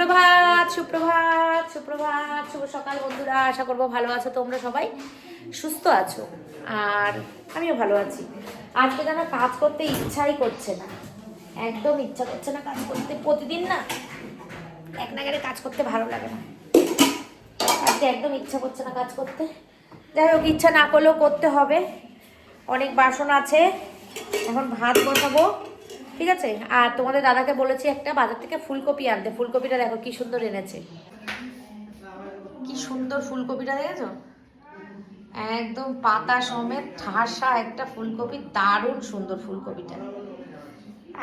সুপ্রভাত সুপ্রভাত সুপ্রভাত। শুভ সকাল বন্ধুরা, আশা করব ভালো আছো তোমরা সবাই। সুস্থ আছো? আর আমিও ভালো আছি। আজকে যেন কাজ করতে ইচ্ছাই করছে না। একদম ইচ্ছা করছে না কাজ করতে। প্রতিদিন না এক নাগারে কাজ করতে ভালো লাগে না। আজকে একদম ইচ্ছা করছে না কাজ করতে। যাই হোক, ইচ্ছা না করলেও করতে হবে। অনেক বাসন আছে। এখন ভাত বসাবো। ঠিক আছে? আর তোমাদের দাদাকে বলেছি একটা বাজার থেকে ফুলকপি আনতে। ফুলকপিটা দেখো কি সুন্দর এনেছে। কি সুন্দর ফুলকপিটা দেখেছ? একদম পাতা সমেত ঠাসা একটা ফুলকপি দারুণ সুন্দর ফুলকপিটা।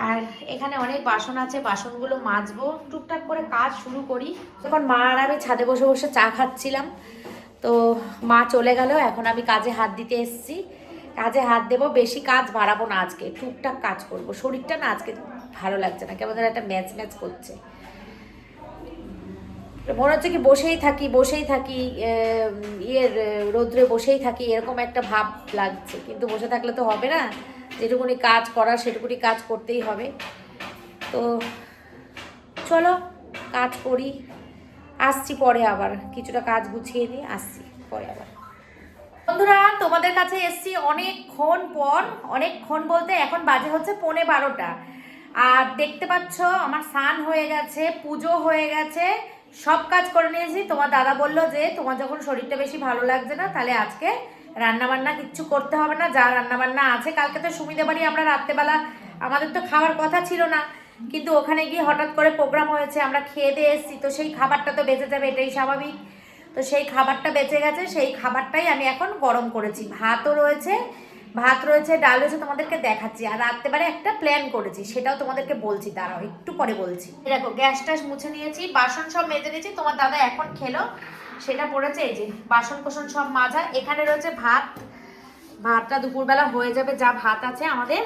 আর এখানে অনেক বাসন আছে বাসনগুলো মাজবো টুকটাক করে কাজ শুরু করি। তখন মা আর আমি ছাদে বসে বসে চা খাচ্ছিলাম। তো মা চলে গেল এখন আমি কাজে হাত দিতে এসেছি। কাজে হাত দেবো, বেশি কাজ বাড়াবো না আজকে, টুকটাক কাজ করব। শরীরটা না আজকে ভালো লাগছে না, কেমন একটা ম্যাচ ম্যাচ করছে। মনে হচ্ছে কি বসেই থাকি বসেই থাকি ইয়ের রৌদ্রে বসেই থাকি, এরকম একটা ভাব লাগছে। কিন্তু বসে থাকলে তো হবে না, যেটুকুনি কাজ করার সেটুকুনি কাজ করতেই হবে। তো চলো, কাজ করি, আসছি পরে আবার, কিছুটা কাজ গুছিয়ে নিয়ে আসছি, পরে আবার। তোমাদের কাছে এসছি অনেকক্ষণ পর, অনেকক্ষণ বলতে এখন বাজে হচ্ছে পৌনে বারোটা। আর দেখতে পাচ্ছ, আমার স্নান হয়ে গেছে, পুজো হয়ে গেছে, সব কাজ করে নিয়েছি। তোমার দাদা বলল যে, তোমার যখন শরীরটা বেশি ভালো লাগছে না, তাহলে আজকে রান্না বান্না কিচ্ছু করতে হবে না। যা রান্না বান্না আছে, কালকে তো সুমিদে বাড়ি আমরা রাত্রেবেলা, আমাদের তো খাওয়ার কথা ছিল না। কিন্তু ওখানে গিয়ে হঠাৎ করে প্রোগ্রাম হয়েছে, আমরা খেয়ে দিয়ে এসেছি। তো সেই খাবারটা তো বেঁচে যাবে, এটাই স্বাভাবিক। তো সেই খাবারটা বেঁচে গেছে, সেই খাবারটাই আমি এখন গরম করেছি। ভাতও রয়েছে, ভাত রয়েছে, ডাল রয়েছে তোমাদেরকে দেখাচ্ছি। আর রাত্রেবেলা একটা প্ল্যান করেছি, সেটাও তোমাদেরকে বলছি, দাঁড়াও, একটু পরে বলছি। দেখো, গ্যাস ট্যাস মুছে নিয়েছি, বাসন সব মেজে নিয়েছি, তোমার দাদা এখন খেলো। সেটা পড়েছে, এই যে বাসন কোসন সব মাজা, এখানে রয়েছে ভাত। ভাতটা দুপুরবেলা হয়ে যাবে, যা ভাত আছে আমাদের।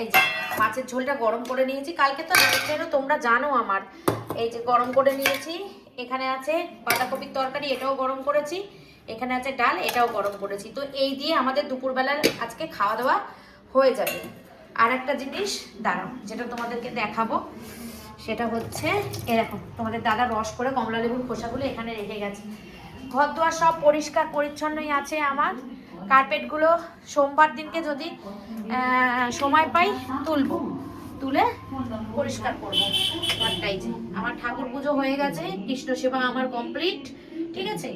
এই যে মাছের ঝোলটা গরম করে নিয়েছি, কালকে তো তোমরা জানো আমার। এই যে গরম করে নিয়েছি এখানে আছে বাঁধাকপির তরকারি, এটাও গরম করেছি। এখানে আছে ডাল, এটাও গরম করেছি। তো এই দিয়ে আমাদের দুপুরবেলার আজকে খাওয়া দাওয়া হয়ে যাবে। আর একটা জিনিস, দাঁড়াও, যেটা তোমাদেরকে দেখাবো, সেটা হচ্ছে এরকম তোমাদের দাদা রস করে কমলা লেবুর খোসাগুলো এখানে রেখে গেছে। ঘর দুয়ার সব পরিষ্কার পরিচ্ছন্নই আছে আমার। কার্পেটগুলো সোমবার দিনকে যদি সময় পাই তুলবো। তুলে পরিষ্কার করব। ঘরটাই যে, আমার ঠাকুর পুজো হয়ে গেছে, কৃষ্ণ সেবা আমার কমপ্লিট ঠিক আছে?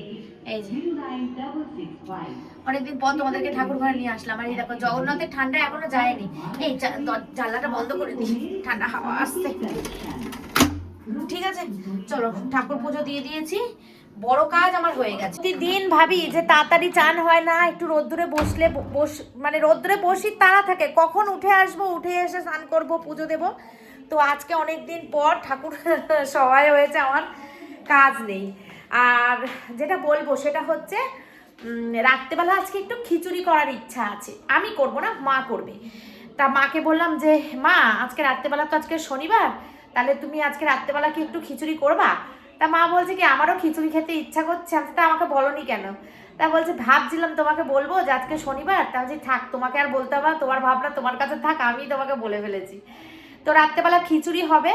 অনেকদিন পর তোমাদেরকে ঠাকুর ঘরে নিয়ে আসলাম, আর এই দেখো, জগন্নাথের ঠান্ডা এখনও যায়নি। এই জানলাটা বন্ধ করে দিই, ঠান্ডা হাওয়া আসছে। ঠিক আছে? চলো, ঠাকুর পুজো দিয়ে দিয়েছি। বড় কাজ আমার হয়ে গেছে। দিন ভাবি যে তাড়াতাড়ি চান হয় না, একটু রোদ্দুরে বসলে বস মানে রোদ্দুরে বসি তারা থাকে, কখন উঠে আসব, উঠে এসে স্নান করব, পুজো দেব। তো আজকে অনেক দিন পর ঠাকুর সবাই হয়েছে আমার, কাজ নেই। আর যেটা বলব সেটা হচ্ছে রাত্রেবেলা আজকে একটু খিচুড়ি করার ইচ্ছা আছে। আমি করব না, মা করবে। তা মাকে বললাম যে, মা, আজকে রাত্রেবেলা তো আজকে শনিবার, তাহলে তুমি আজকে রাত্রেবেলা কি একটু খিচুড়ি করবা? তা মা বলছে কি, আমারও খিচুড়ি খেতে ইচ্ছা করছে, আমি তা আমাকে বলনি কেন? তা বলছে, ভাবছিলাম তোমাকে বলব যে আজকে শনিবার, তা বলছি, থাক, তোমাকে আর বলতে হবে তোমার ভাবনা তোমার কাছে থাক, আমি তোমাকে বলে ফেলেছি। তো রাত্রেবেলা খিচুড়ি হবে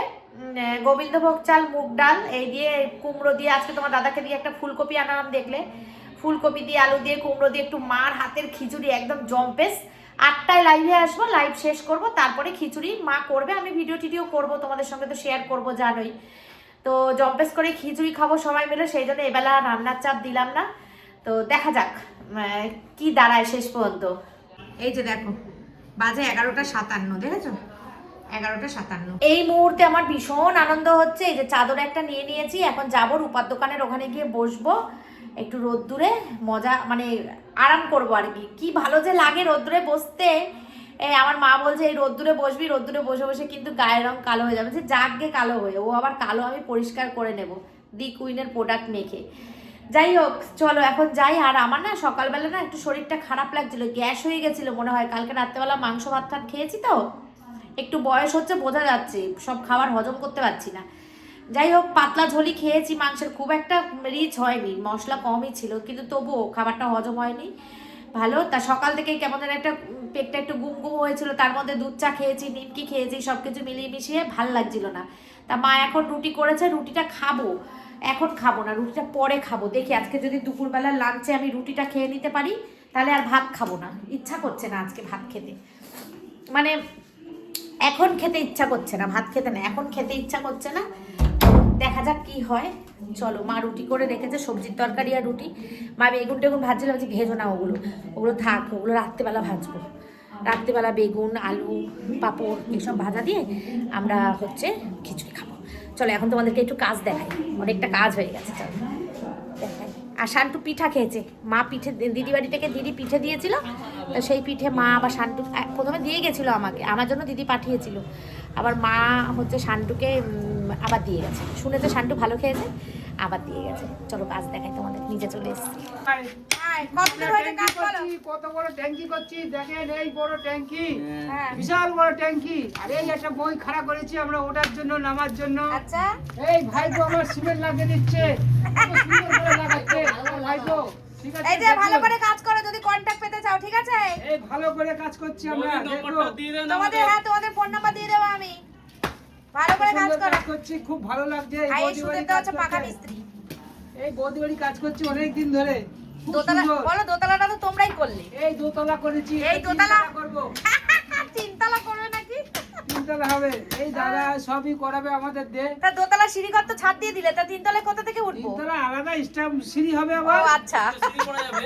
গোবিন্দভোগ চাল, মুগ ডাল, এই দিয়ে কুমড়ো দিয়ে, আজকে তোমার দাদাকে দিয়ে একটা ফুলকপি আনালাম দেখলে। ফুলকপি দিয়ে, আলু দিয়ে, কুমড়ো দিয়ে, একটু মার হাতের খিচুড়ি, একদম জম্পেস। আটটায় লাইভে আসব লাইভ শেষ করব, তারপরে খিচুড়ি মা করবে, আমি ভিডিও টিডিও করব, তোমাদের সঙ্গে তো শেয়ার করব, জানোই। তো জম্পেস করে খিচুড়ি খাব সবাই মিলে সেই জন্য এবেলা রান্নার চাপ দিলাম না। তো দেখা যাক আহ, কি দাঁড়ায় শেষ পর্যন্ত। এই যে দেখো বাজে এগারোটা সাতান্ন দেখেছ? এগারোটা সাতান্ন। এই মুহূর্তে আমার ভীষণ আনন্দ হচ্ছে এই যে চাদর একটা নিয়ে নিয়েছি এখন যাব রূপার দোকানের ওখানে গিয়ে বসবো একটু রোদ্দুরে মজা মানে আরাম করব আর কি। কি ভালো যে লাগে রোদ্দুরে বসতে এই আমার মা বলছে, এই রোদ্দুরে বসবি, রোদ্দুরে বসে বসে কিন্তু গায়ের রং কালো হয়ে যাবে। যে জাগগে কালো হয়ে, ও আবার কালো আমি পরিষ্কার করে নেব, দি কুইনের প্রোডাক্ট মেখে। যাই হোক, চলো এখন যাই, আর আমার না সকালবেলা না একটু শরীরটা খারাপ লাগছিল, গ্যাস হয়ে গেছিল মনে হয়, কালকে রাত্রেবেলা মাংস, ভাত, টাত খেয়েছি তো? একটু বয়স হচ্ছে, বোঝা যাচ্ছে, সব খাবার হজম করতে পারছি না। যাই হোক, পাতলা ঝোলি খেয়েছি, মাংসের খুব একটা রিচ হয়নি, মশলা কমই ছিল, কিন্তু তবুও খাবারটা হজম হয়নি, ভালো। তা সকাল থেকে কেমন যেন একটা পেটটা একটু গুম গুম হয়েছিল, তার মধ্যে দুধ চা খেয়েছি, নিমকি খেয়েছি সব কিছু মিলিয়ে মিশিয়ে ভালো লাগছিল না। তা মা এখন রুটি করেছে, রুটিটা খাব। এখন খাব না, রুটিটা পরে খাব। দেখি, আজকে যদি দুপুরবেলা লাঞ্চে আমি রুটিটা খেয়ে নিতে পারি, তাহলে আর ভাত খাব না। ইচ্ছা করছে না আজকে ভাত খেতে। মানে এখন খেতে ইচ্ছা করছে না, ভাত খেতে না, এখন খেতে ইচ্ছা করছে না। দেখা যাক কি হয়। চলো, মা রুটি করে রেখেছে, সবজির তরকারি আর রুটি। মা বেগুন টেগুন ভাজছিল, ভাবছি ভেজো না ওগুলো। ওগুলো থাক, ওগুলো রাত্রেবেলা ভাজবো। রাত্রেবেলা বেগুন, আলু, পাঁপড় এসব ভাজা দিয়ে আমরা হচ্ছে খিচুড়ি খাব। চলো, এখন তোমাদেরকে একটু কাজ দেখাই। অনেকটা কাজ হয়ে গেছে, চলো। আর শান্টু পিঠা খেয়েছে। মা পিঠে দিদি বাড়ি থেকে দিদি পিঠে দিয়েছিল। তো সেই পিঠে মা আবার শান্টু প্রথমে দিয়ে গেছিল আমাকে। আমার জন্য দিদি পাঠিয়েছিল। আবার মা হচ্ছে শান্টুকে আবার দিয়ে গেছে। শুনেছে শান্টু ভালো খেয়েছে। আবার দিয়ে গেছে। চলো কাজ দেখাই তোমাদের নিচে চলে এসেছি। কত বড় ট্যাঙ্কি করছি দেখেন এই বড় ট্যাঙ্কি। বিশাল বড় ট্যাঙ্কি। আর এই একটা বই খাড়া করেছি আমরা ওটার জন্য নামার জন্য। আচ্ছা। এই আমার সিমেন্ট লাগিয়ে দিচ্ছে। লাগাচ্ছে। এই যে ভালো করে কাজ করো যদি কন্ট্যাক্ট পেতে চাও ঠিক আছে? এই ভালো করে কাজ করছি আমরা তোমাদের হ্যাঁ তোমাদের ফোন নাম্বার দিয়ে দেবো আমি। ভালো করে কাজ করো। করছি খুব ভালো লাগছে। এই কাজ পাকা মিস্ত্রি। এই কাজ করছি অনেক দিন ধরে দোতলা বলো দোতলাটা তো তোমরাই করলে। এই দোতলা করেছি এই দোতলা করব। তিনতলা করবে নাকি? তিনতলা হবে। এই দাদা সবই করাবে আমাদের দে তা দোতলা সিঁড়ি ঘর তো ছাদ দিয়ে দিলে তা তিনতলা কোথা থেকে উঠবো? তিনতলা আলাদা স্টাম সিঁড়ি হবে আবার ও আচ্ছা। সিঁড়ি করা যাবে।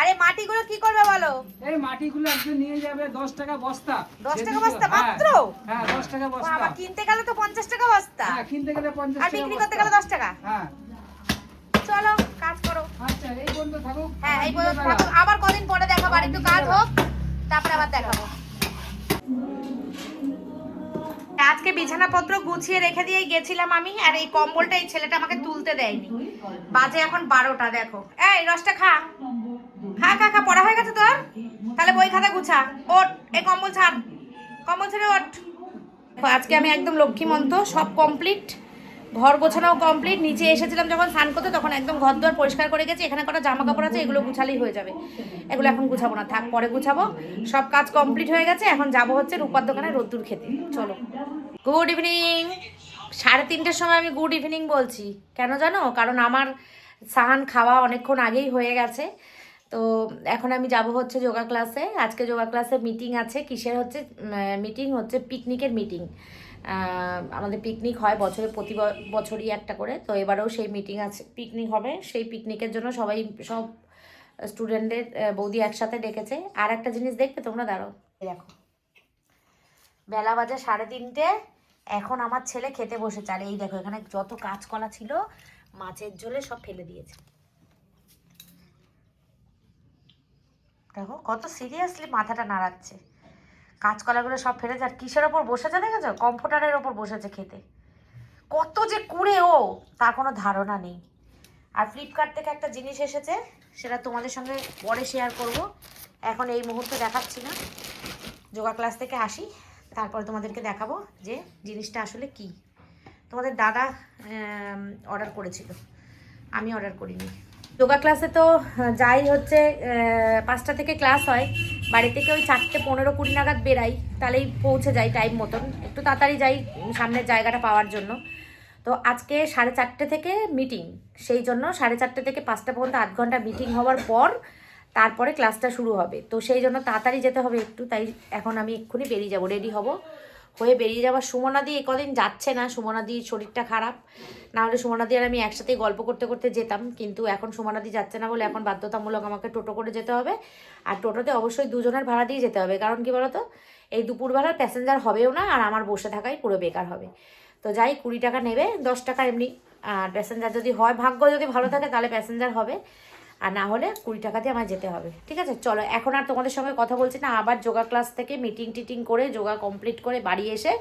আরে মাটিগুলো কি করবে বলো? এই মাটিগুলো একজন নিয়ে যাবে দশ টাকা বস্তা। দশ টাকা বস্তা হ্যাঁ, মাত্র? হ্যাঁ দশ টাকা বস্তা। বাবা কিনতে গেলে তো পঞ্চাশ টাকা বস্তা। হ্যাঁ কিনতে গেলে পঞ্চাশ আর টাকা বিক্রি করতে গেলে দশ টাকা? হ্যাঁ। চলো কাজ করো। আচ্ছা এই বন্ধু থাকুক। হ্যাঁ এই আর পর্যন্ত থাকুক। আবার কদিন পরে দেখাবো আর একটু কাজ হোক তারপরে আবার দেখাবো। আজকে বিছানাপত্র গুছিয়ে রেখে দিয়ে গেছিলাম আমি আর এই কম্বলটা এই ছেলেটা আমাকে তুলতে দেয়নি। বাজে এখন বারোটা দেখো। এই রসটা খা। খা খা পড়া হয়ে গেছে তোর? তাহলে বই খাতা গুছা। ওট এই কম্বল ছাড়। কম্বল ছেড়ে দেখো, আজকে আমি একদম লক্ষ্মীমন্ত সব কমপ্লিট ঘর গোছানোও কমপ্লিট নিচে এসেছিলাম যখন স্নান করতে তখন একদম ঘর দুয়ার পরিষ্কার করে গেছি। এখানে কটা জামা কাপড় আছে এগুলো গুছালেই হয়ে যাবে। এগুলো এখন গুছাবো না থাক পরে গুছাবো। সব কাজ কমপ্লিট হয়ে গেছে। এখন যাব হচ্ছে রূপার দোকানে রোদ্দুর খেতে। চলো। গুড ইভিনিং সাড়ে তিনটের সময় আমি গুড ইভিনিং বলছি। কেন জানো? কারণ আমার সাহান খাওয়া অনেকক্ষণ আগেই হয়ে গেছে। তো এখন আমি যাব হচ্ছে যোগা ক্লাসে। আজকে যোগা ক্লাসে মিটিং আছে, কিসের হচ্ছে মিটিং হচ্ছে পিকনিকের মিটিং আমাদের পিকনিক হয় বছরে প্রতি বছরই একটা করে। তো এবারেও সেই মিটিং আছে পিকনিক হবে। সেই পিকনিকের জন্য সবাই সব স্টুডেন্টদের বৌদি একসাথে ডেকেছে। আর একটা জিনিস দেখবে, তোমরা দাঁড়ো দেখো। বেলা বাজে সাড়ে তিনটে। এখন আমার ছেলে খেতে বসেছে। আর এই দেখো, এখানে যত কাঁচকলা ছিল, মাছের ঝোলে সব ফেলে দিয়েছে। দেখো, কত সিরিয়াসলি মাথাটা নাড়াচ্ছে। কাঁচকলাগুলো সব ফেলে আর কিসের ওপর বসেছে দেখেছ? কম্পিউটারের ওপর বসেছে খেতে। কত যে কুড়ে ও, তার কোনো ধারণা নেই। আর ফ্লিপকার্ট থেকে একটা জিনিস এসেছে, সেটা তোমাদের সঙ্গে পরে শেয়ার করব। এখন এই মুহূর্তে দেখাচ্ছি না। যোগা ক্লাস থেকে আসি, তারপরে তোমাদেরকে দেখাবো যে জিনিসটা আসলে কি। তোমাদের দাদা অর্ডার করেছিল। আমি অর্ডার করিনি। যোগা ক্লাসে তো যাই হচ্ছে পাঁচটা থেকে ক্লাস হয়। বাড়ি থেকে ওই চারটে পনেরো কুড়ি নাগাদ বেরাই, তাহলেই পৌঁছে যাই টাইম মতন। একটু তাড়াতাড়ি যাই সামনের জায়গাটা পাওয়ার জন্য। তো আজকে সাড়ে চারটে থেকে মিটিং সেই জন্য সাড়ে চারটে থেকে পাঁচটা পর্যন্ত আধ ঘণ্টা মিটিং হওয়ার পর তারপরে ক্লাসটা শুরু হবে। তো সেই জন্য তাড়াতাড়ি যেতে হবে একটু, তাই এখন আমি এক্ষুনি বেরিয়ে যাব রেডি হব। হয়ে বেরিয়ে যাওয়ার সুমনাদি এ কদিন যাচ্ছে না। সুমনাদির শরীরটা খারাপ। না হলে সুমনাদি আর আমি একসাথেই গল্প করতে করতে যেতাম। কিন্তু এখন সুমনাদি যাচ্ছে না বলে এখন বাধ্যতামূলক আমাকে টোটো করে যেতে হবে। আর টোটোতে অবশ্যই দুজনের ভাড়া দিয়ে যেতে হবে। কারণ কি বলতো? এই দুপুরবেলার প্যাসেঞ্জার হবেও না, আর আমার বসে থাকাই পুরো বেকার হবে। তো যাই, কুড়ি টাকা নেবে, দশ টাকা এমনি। আর প্যাসেঞ্জার যদি হয়, ভাগ্য যদি ভালো থাকে, তাহলে প্যাসেঞ্জার হবে। আর না হলে কুড়ি টাকা দিয়ে আমার যেতে হবে। ঠিক আছে? চলো, এখন আর তোমাদের সঙ্গে কথা বলছি না। আবার যোগা ক্লাস থেকে মিটিং টিটিং করে, যোগা কমপ্লিট করে বাড়ি এসে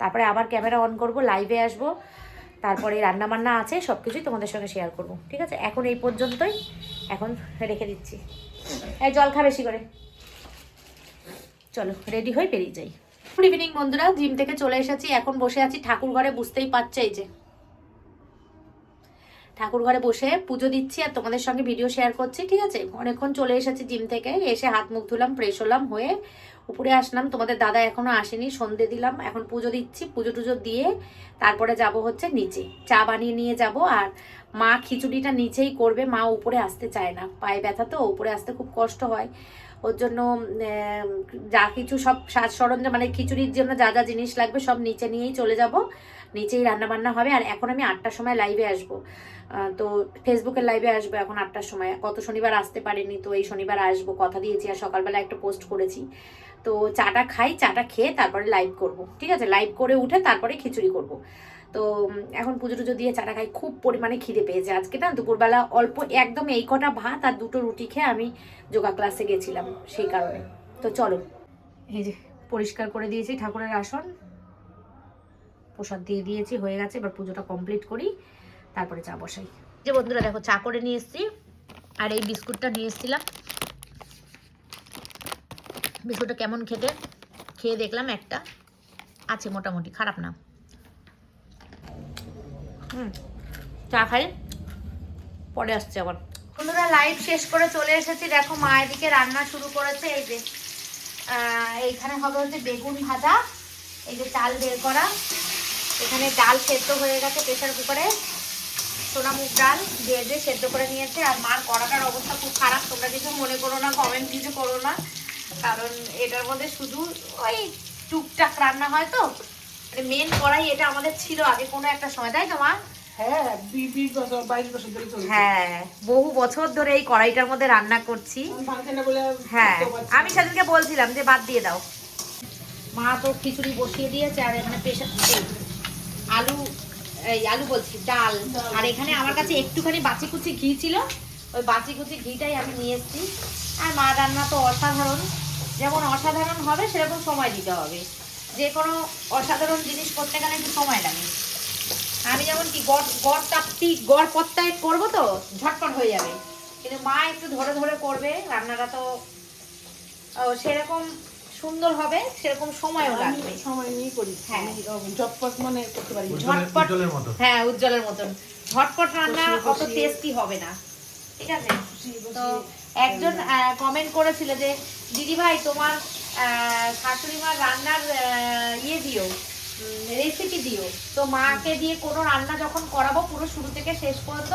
তারপরে আবার ক্যামেরা অন করব লাইভে আসব। তারপরে রান্না বান্না আছে সব কিছুই তোমাদের সঙ্গে শেয়ার করব। ঠিক আছে? এখন এই পর্যন্তই। এখন রেখে দিচ্ছি। এই জল খা বেশি করে। চলো রেডি হয়ে বেরিয়ে যাই। গুড ইভিনিং বন্ধুরা জিম থেকে চলে এসেছি। এখন বসে আছি ঠাকুর ঘরে বুঝতেই পারছে এই যে। ঠাকুর ঘরে বসে পুজো দিচ্ছি আর তোমাদের সঙ্গে ভিডিও শেয়ার করছি, ঠিক আছে? অনেকক্ষণ চলে এসেছি জিম থেকে, এসে হাত মুখ ধুলাম ফ্রেশ হলাম, হয়ে উপরে আসলাম। তোমাদের দাদা এখনও আসেনি, সন্ধে দিলাম, এখন পুজো দিচ্ছি, পুজো টুজো দিয়ে তারপরে যাব হচ্ছে নিচে। চা বানিয়ে নিয়ে যাব আর মা খিচুড়িটা নিচেই করবে, মা উপরে আসতে চায় না। পায়ে ব্যথা তো, উপরে আসতে খুব কষ্ট হয়। ওর জন্য যা কিছু সব সাজ সরঞ্জাম মানে খিচুড়ির জন্য যা যা জিনিস লাগবে সব নিচে নিয়েই চলে যাব। নিচেই রান্না বান্না হবে আর এখন আমি আটটার সময় লাইভে আসব। তো ফেসবুকের লাইভে আসব এখন আটটার সময়। গত শনিবার আসতে পারিনি তো এই শনিবার আসব, কথা দিয়েছি আর সকালবেলা একটা পোস্ট করেছি। তো চাটা খাই, চাটা খেয়ে তারপরে লাইভ করব, ঠিক আছে? লাইভ করে উঠে তারপরে খিচুড়ি করব। তো এখন পুজো টুজো দিয়ে চাটা খাই, খুব পরিমাণে খিদে পেয়েছে। আজকে না দুপুরবেলা অল্প একদম এই কটা ভাত আর দুটো রুটি খেয়ে আমি যোগা ক্লাসে গেছিলাম, সেই কারণে। তো চলো। এই যে পরিষ্কার করে দিয়েছি ঠাকুরের আসন। প্রসাদ দিয়ে দিয়েছি হয়ে গেছে। এবার পুজোটা কমপ্লিট করি তারপরে চা বসাই। যে বন্ধুরা দেখো চা করে নিয়ে এসেছি। আর এই বিস্কুটটা নিয়ে এসেছিলাম। বিস্কুটটা কেমন খেতে? খেয়ে দেখলাম একটা। আছে মোটামুটি খারাপ না। হুম চা খাই। পরে আসছে আবার। বন্ধুরা লাইভ শেষ করে চলে এসেছি। দেখো মা এদিকে রান্না শুরু করেছে। এই যে আহ, এইখানে হবে হচ্ছে বেগুন ভাজা এই যে চাল বের করা। এখানে ডাল সেদ্ধ হয়ে গেছে প্রেশার কুকারে। সোনা মুগ ডাল দিয়ে দিয়ে সেদ্ধ করে নিয়েছে। আর মার কড়াটার অবস্থা খুব খারাপ। তোমরা কিছু মনে করো না কমেন্ট কিছু করো না। কারণ এটার মধ্যে শুধু ওই টুকটাক রান্না হয় তো। মানে মেন কড়াই এটা আমাদের ছিল আগে কোনো একটা সময় তাই তো মা? হ্যাঁ হ্যাঁ বহু বছর ধরে এই কড়াইটার মধ্যে রান্না করছি। হ্যাঁ আমি সেদিনকে বলছিলাম যে বাদ দিয়ে দাও। মা তো খিচুড়ি বসিয়ে দিয়েছে আর এখানে প্রেশার আলু এই আলু বলছি ডাল। আর এখানে আমার কাছে একটুখানি বাচি কুচি ঘি ছিল। ওই বাচি কুচি ঘিটাই আমি নিয়ে এসেছি। আর মা রান্না তো অসাধারণ। যেমন অসাধারণ হবে সেরকম সময় দিতে হবে। যে কোনো অসাধারণ জিনিস করতে গেলে একটু সময় লাগে। আমি যেমন কি গড় গড় চাপটি গড় পত্তায় করব তো ঝটপট হয়ে যাবে। কিন্তু মা একটু ধরে ধরে করবে রান্নাটা তো সেরকম সুন্দর হবে সেরকম সময়ও লাগবে। সময় নিয়ে করি। হ্যাঁ। ঝটপট মানে করতে পারি। ঝটপট হ্যাঁ উজ্জ্বলের মতন। ঝটপট রান্না অত টেস্টি হবে না। ঠিক আছে? তো একজন কমেন্ট করেছিল যে দিদি ভাই তোমার আহ, শাশুড়ি মার রান্নার আহ, ইয়ে দিও রেসিপি দিও। তো মাকে দিয়ে কোনো রান্না যখন করাবো পুরো শুরু থেকে শেষ পর্যন্ত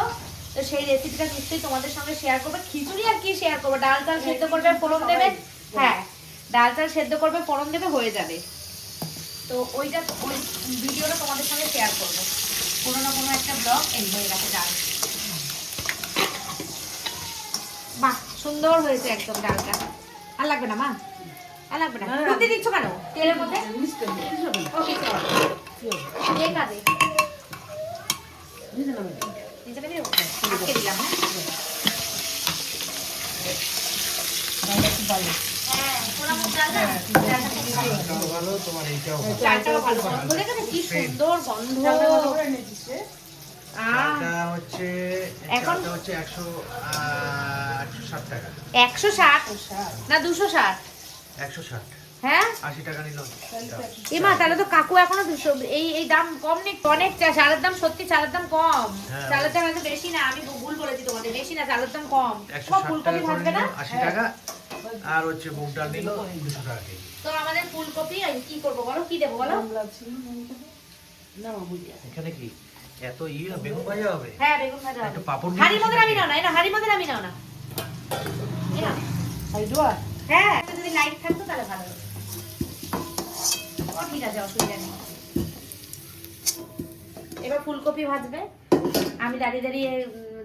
তো সেই রেসিপিটা নিশ্চয়ই তোমাদের সঙ্গে শেয়ার করবে। খিচুড়ি আর কি শেয়ার করবে? ডাল চাল সেদ্ধ করবে ফোড়ন দেবে? হ্যাঁ। ডাল চাল সেদ্ধ করবে ফোড়ন দেবে হয়ে যাবে। তো ওইটা ওই ভিডিওটা তোমাদের সঙ্গে শেয়ার করব। কোনো না কোনো একটা ব্লগ এই হয়ে গেছে ডাল। বাহ সুন্দর হয়েছে একদম ডালটা। আর লাগবে না মা? আর লাগবে না। না। দিচ্ছ কেন? তেলের মধ্যে? ওকে কি নেবে আটকে দিলাম হ্যাঁ? এমা তাহলে তো কাকু এখনও দুশো এই এই দাম কম নেই অনেক চালের দাম সত্যি চালের দাম কম। চালের দাম এত বেশি না আমি ভুল বলেছি তোমাদের বেশি না চালের দাম কম ফুলকপি নিল না আশি টাকা আর হচ্ছে মুগ ডাল নিল। দুশো টাকা কেজি তো আমাদের ফুলকপি কি করব বলো? কি দেবো বলো। এখানে কি? এত ইয়ে বেগুন ভাজা হবে? হ্যাঁ বেগুন ভাজা একটু হবে। পাপড় হাড়ি মধ্যে নামি নাও না হাড়ি মধ্যে নামি নাও না? হ্যাঁ যদি লাইট থাকতো তাহলে ভালো হতো। ও ঠিক আছে অসুবিধা নেই। এবার ফুলকপি ভাজবে। আমি দাঁড়িয়ে দাঁড়িয়ে উম,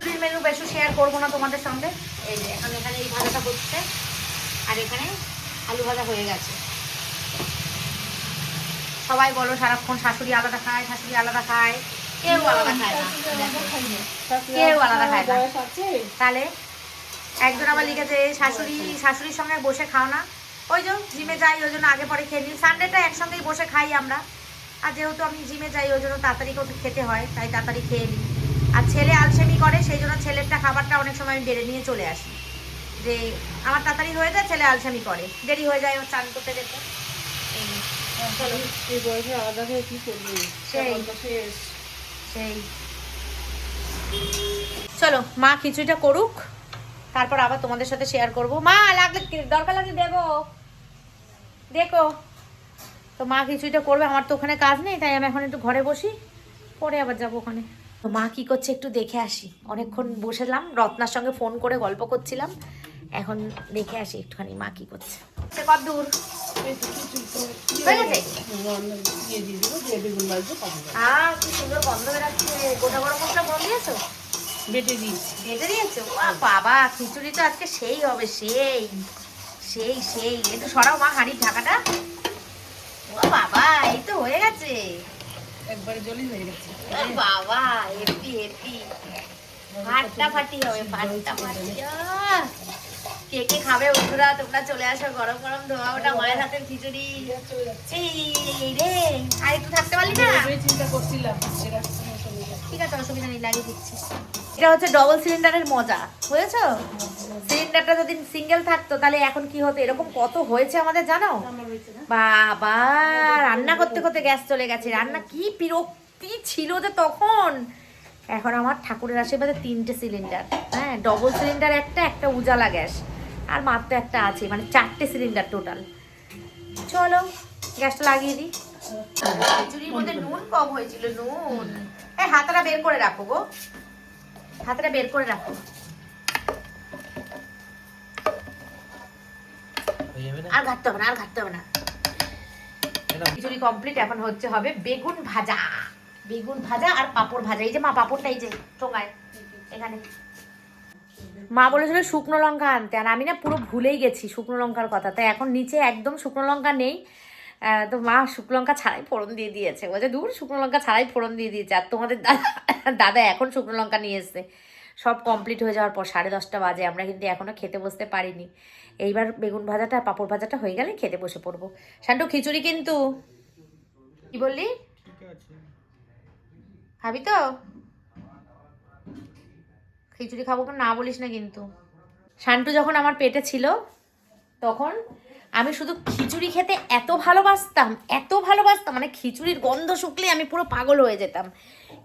দেখছি মেনু বেশি শেয়ার করব না তোমাদের সঙ্গে। এই যে, এখন এখানে এই ভাজাটা হচ্ছে। আর এখানে আলু ভাজা হয়ে গেছে। সবাই বলো সারাক্ষণ শাশুড়ি আলাদা খায়, শাশুড়ি আলাদা খায়। কেউ আলাদা খায় কেউ আলাদা খায় তাহলে একজন আবার লিখেছে, শাশুড়ি, শাশুড়ির সঙ্গে বসে খাও না। ওই যে জিমে যাই, ওই জন্য আগে পরে খেয়ে নিই। সানডেটা একসঙ্গেই বসে খাই আমরা। আর যেহেতু আমি জিমে যাই, ওই জন্য তাড়াতাড়ি খেতে হয়, তাই তাড়াতাড়ি খেয়ে নিই। আর ছেলে আলসেমি করে সেই জন্য ছেলেরটা খাবারটা অনেক সময় আমি বেড়ে নিয়ে চলে আসি। যে আমার তাড়াতাড়ি হয়ে যায় ছেলে আলসেমি করে। দেরি হয়ে যায় ওর চান করতে যেতে। চলো মা খিচুড়িটা করুক তারপর আবার তোমাদের সাথে শেয়ার করব। মা লাগলে দরকার লাগলে দেবো। দেখো তো মা খিচুড়িটা করবে আমার তো ওখানে কাজ নেই তাই আমি এখন একটু ঘরে বসি পরে আবার যাব ওখানে। তো মা কি করছে একটু দেখে আসি। অনেকক্ষণ বসেলাম রত্নার সঙ্গে ফোন করে গল্প করছিলাম। এখন দেখে আসি একটুখানি মা কি করছে। কত দূর? হয়ে বাবা খিচুড়ি তো আজকে সেই হবে সেই। সেই সেই। একটু সরাও মা হাঁড়ির ঢাকাটা। ও বাবা এই তো হয়ে গেছে। একবারে জলই হয়ে গেছে। বাবা হেপি হেপি। ফাটটা ফাটি হবে ফাটটা ফাটি কে কে খাবে বন্ধুরা? তোমরা চলে আসো গরম গরম ধোয়া ওটা মায়ের হাতের খিচুড়ি। এই রে আর একটু থাকতে পারলি না? চিন্তা করছিলাম। ঠিক আছে, অসুবিধা নেই, লাগিয়ে দিচ্ছি। এটা হচ্ছে ডবল সিলিন্ডারের মজা, বুঝেছ? সিলিন্ডারটা যদি সিঙ্গেল থাকতো, তাহলে এখন কি হতো? এরকম কত হয়েছে আমাদের, জানো? বাবা, রান্না করতে করতে গ্যাস চলে গেছে। রান্না কি বিরক্তি ছিল যে তখন। এখন আমার ঠাকুরের আশীর্বাদে তিনটে সিলিন্ডার হ্যাঁ ডবল সিলিন্ডার একটা একটা উজালা গ্যাস। আর মাত্র একটা আছে মানে চারটে সিলিন্ডার টোটাল চলো, গ্যাসটা লাগিয়ে দিই। খিচুড়ির মধ্যে নুন কম হয়েছিল নুন। এই হাতাটা বের করে রাখো গো। হাতাটা বের করে রাখো। আর ঘাটতে হবে না আর ঘাটতে হবে না। খিচুড়ি কমপ্লিট এখন হচ্ছে হবে বেগুন ভাজা। বেগুন ভাজা আর পাপড় ভাজা। এই যে মা পাপড়টা এই যে টোঙায় এখানে। মা বলেছিল শুকনো লঙ্কা আনতে। আর আমি না পুরো ভুলেই গেছি শুকনো লঙ্কার কথা। তাই এখন নিচে একদম শুকনো লঙ্কা নেই। তো মা শুকনো লঙ্কা ছাড়াই ফোড়ন দিয়ে দিয়েছে। বলছে দূর শুকনো লঙ্কা ছাড়াই ফোড়ন দিয়ে দিয়েছে। আর তোমাদের দাদা দাদা এখন শুকনো লঙ্কা নিয়ে এসছে। সব কমপ্লিট হয়ে যাওয়ার পর সাড়ে দশটা বাজে। আমরা কিন্তু এখনও খেতে বসতে পারিনি। এইবার বেগুন ভাজাটা পাঁপড় ভাজাটা হয়ে গেলে খেতে বসে পড়ব। শান্টু খিচুড়ি কিন্তু। কি বললি? খাবি তো? খিচুড়ি খাব না বলিস না কিন্তু। শান্টু যখন আমার পেটে ছিল তখন আমি শুধু খিচুড়ি খেতে এত ভালোবাসতাম এত ভালোবাসতাম মানে খিচুড়ির গন্ধ শুকলে আমি পুরো পাগল হয়ে যেতাম।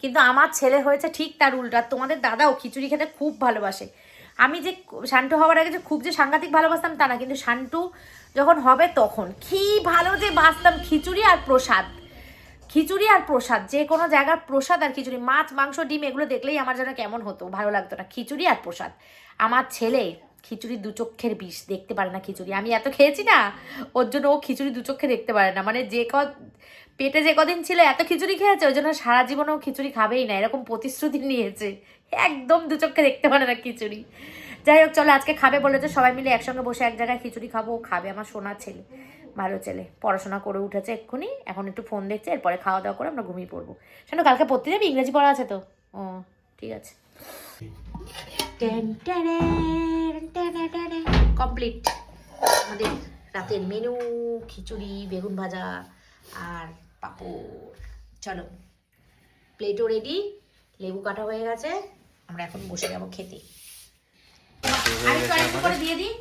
কিন্তু আমার ছেলে হয়েছে ঠিক তার উল্টা, তোমাদের দাদাও খিচুড়ি খেতে খুব ভালোবাসে। আমি যে শান্টু হওয়ার আগে যে খুব যে সাংঘাতিক ভালোবাসতাম তা না, কিন্তু শান্টু যখন হবে তখন কি ভালো যে বাসতাম খিচুড়ি আর প্রসাদ। খিচুড়ি আর প্রসাদ, যে কোনো জায়গার প্রসাদ আর খিচুড়ি, মাছ, মাংস, ডিম, এগুলো দেখলেই আমার যেন কেমন হতো, ভালো লাগতো না। খিচুড়ি আর প্রসাদ। আমার ছেলে খিচুড়ি দু চক্ষের বিষ, দেখতে পারে না খিচুড়ি। আমি এত খেয়েছি না, ওর জন্য ও খিচুড়ি দু চক্ষে দেখতে পারে না। মানে যে ক, পেটে যে কদিন ছিল এত খিচুড়ি খেয়েছে, ওই জন্য সারা জীবনেও খিচুড়ি খাবেই না। এরকম প্রতিশ্রুতি নিয়েছে। একদম দু চক্ষে দেখতে পারে না খিচুড়ি। যাই হোক, চলো আজকে খাবে বলেছে সবাই মিলে একসঙ্গে বসে এক জায়গায় খিচুড়ি খাব। খাবে আমার সোনার ছেলে, ভালো ছেলে। পড়াশোনা করে উঠেছে এক্ষুনি। এখন একটু ফোন দেখছে, এরপরে খাওয়া দাওয়া করে আমরা ঘুমিয়ে পড়ব। শোনো, কালকে পড়তে যাবি? ইংরেজি পড়া আছে তো? ও, ঠিক আছে। কমপ্লিট আমাদের রাতের মেনু খিচুড়ি বেগুন ভাজা আর পাঁপড়। চলো প্লেটও রেডি লেবু কাটা হয়ে গেছে আমরা এখন বসে যাব খেতে। আর একটু আরেকটু করে দিয়ে দিই।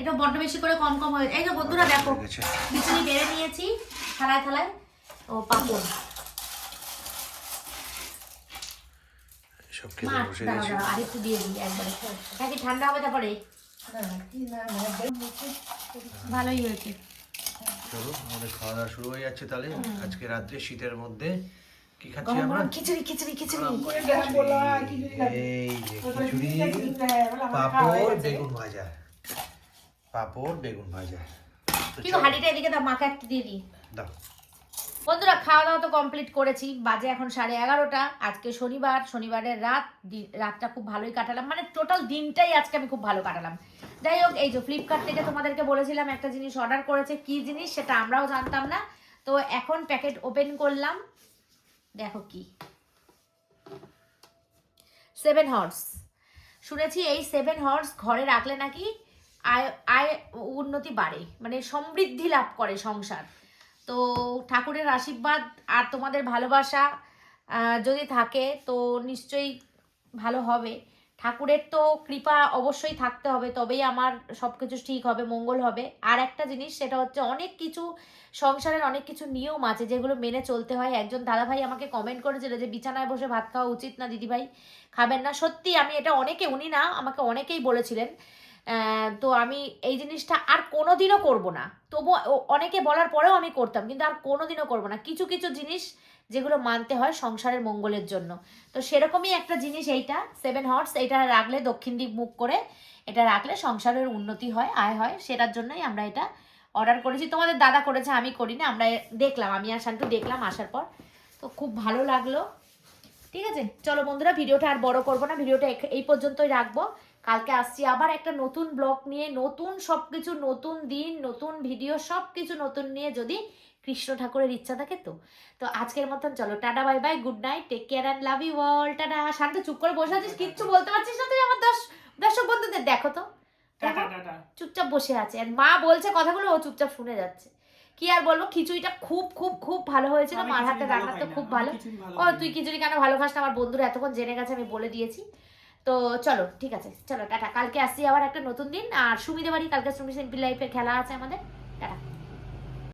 এটা বড্ড বেশি করে কম কম হয়ে এই যে বন্ধুরা দেখো খিচুড়ি বেড়ে নিয়েছি থালায় থালায়। ও পাঁপড়। সব খেতে বসে গেছি। দিয়ে দিই একবারে নাকি ঠান্ডা হবে তারপরে? ভালোই হয়েছে। চলো আমাদের খাওয়া দাওয়া শুরু হয়ে যাচ্ছে তাহলে। আজকে রাত্রে শীতের মধ্যে কি খাচ্ছি আমরা? খিচুড়ি খিচুড়ি খিচুড়ি। এই যে খিচুড়ি পাপড় বেগুন ভাজা। পাপড় বেগুন ভাজা। কিন্তু হাঁড়িটা এদিকে দাও মাকে একটা দিয়ে দিই। দাও। বন্ধুরা খাওয়া দাওয়া তো কমপ্লিট করেছি। বাজে এখন সাড়ে এগারোটা। আজকে শনিবার, শনিবারের রাত। রাতটা খুব ভালোই কাটালাম। মানে টোটাল দিনটাই আজকে আমি খুব ভালো কাটালাম। যাই হোক, এই যে ফ্লিপকার্ট থেকে তোমাদেরকে বলেছিলাম, একটা জিনিস অর্ডার করেছে। কি জিনিস সেটা আমরাও জানতাম না। তো এখন প্যাকেট ওপেন করলাম। দেখো কি। সেভেন হর্স শুনেছি এই সেভেন হর্স ঘরে রাখলে নাকি আয় আয়, উন্নতি বাড়ে। মানে সমৃদ্ধি লাভ করে সংসার। তো ঠাকুরের আশীর্বাদ আর তোমাদের ভালোবাসা যদি থাকে তো নিশ্চয়ই ভালো হবে। ঠাকুরের তো কৃপা অবশ্যই থাকতে হবে, তবেই আমার সব কিছু ঠিক হবে, মঙ্গল হবে। আর একটা জিনিস, সেটা হচ্ছে অনেক কিছু সংসারের অনেক কিছু নিয়ম আছে যেগুলো মেনে চলতে হয়। একজন দাদাভাই আমাকে কমেন্ট করেছিল যে, বিছানায় বসে ভাত খাওয়া উচিত না, দিদিভাই? খাবেন না? সত্যি আমি এটা অনেকে, উনি না, আমাকে অনেকেই বলেছিলেন তো আমি এই জিনিসটা আর কোনোদিনও করব না। তবু অনেকে বলার পরেও আমি করতাম, কিন্তু আর কোনোদিনও করব না। কিছু কিছু জিনিস যেগুলো মানতে হয় সংসারের মঙ্গলের জন্য। তো সেরকমই একটা জিনিস এইটা সেভেন হর্স এটা রাখলে দক্ষিণ দিক মুখ করে, এটা রাখলে সংসারের উন্নতি হয়, আয় হয়, সেটার জন্যই আমরা এটা অর্ডার করেছি। তোমাদের দাদা করেছে, আমি করিনি, আমরা দেখলাম, আমি আর শান্টু দেখলাম আসার পর। তো খুব ভালো লাগল। ঠিক আছে? চলো বন্ধুরা, ভিডিওটা আর বড় করব না, ভিডিওটা এই পর্যন্তই রাখব। কালকে আসছি আবার একটা নতুন ব্লগ নিয়ে নতুন সব কিছু নতুন দিন নতুন ভিডিও সব কিছু নতুন নিয়ে যদি কৃষ্ণ ঠাকুরের ইচ্ছা থাকে তো। তো আজকের মতন চলো tata bye bye good night take care and love you all tata. শান্ত চুপ করে বসে আছিস কিচ্ছু বলতে পারছিস না তুই আমার দশ দর্শক বন্ধুদের দেখো তো। চুপচাপ বসে আছে। আর মা বলছে কথাগুলো ও চুপচাপ শুনে যাচ্ছে। কি আর বলব খিচুড়িটা খুব খুব খুব ভালো হয়েছিল। মার হাতে রান্না তো খুব ভালো। ও তুই খিচুড়ি কেন ভালো খাস না? আমার বন্ধুরা এতক্ষণ জেনে গেছে আমি বলে দিয়েছি। তো চলো, ঠিক আছে, চলো, টাটা। কালকে আসি আবার একটা নতুন দিন। আর সুমিদে বাড়ি, কালকে সুমি সিম্পল লাইফে খেলা আছে আমাদের।